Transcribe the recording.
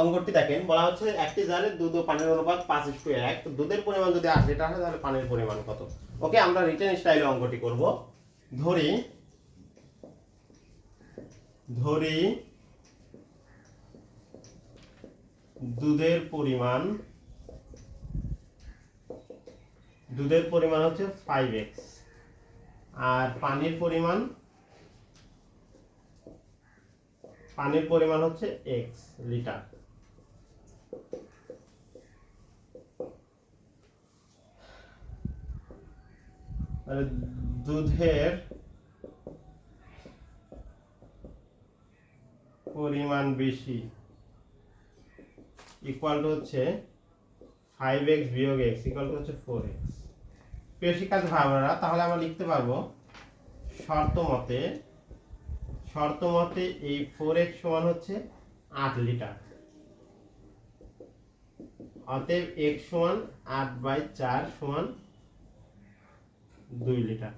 অঙ্কটি দেখেন, বলা হচ্ছে একটি জারে দুধ ও পানির অনুপাত পাঁচ ইস্টু এক। দুধের পরিমাণ যদি আট লিটার হয় তাহলে পানির পরিমাণ কত? ওকে, আমরা রিটেন স্টাইলে অঙ্কটি করব। ধরি ধরি দুধের পরিমাণ দুধের পরিমাণ হচ্ছে ফাইভ এক্স আর পানির পরিমাণ পানির পরিমাণ হচ্ছে এক্স লিটার। দুধের পরিমাণ বেশি ইকুয়াল টু হচ্ছে ফাইভ এক্স বিয়োগ এক্স ইকুয়াল টু হচ্ছে ফোর এক্স প্রিয় কাজ ভাবনারা তাহলে আমরা লিখতে পারব শর্ত মতে শর্ত মতে এই ফোর এক্স সমান হচ্ছে আট লিটার। অতএব এক সমান আট বাই চার সমান দুই লিটার।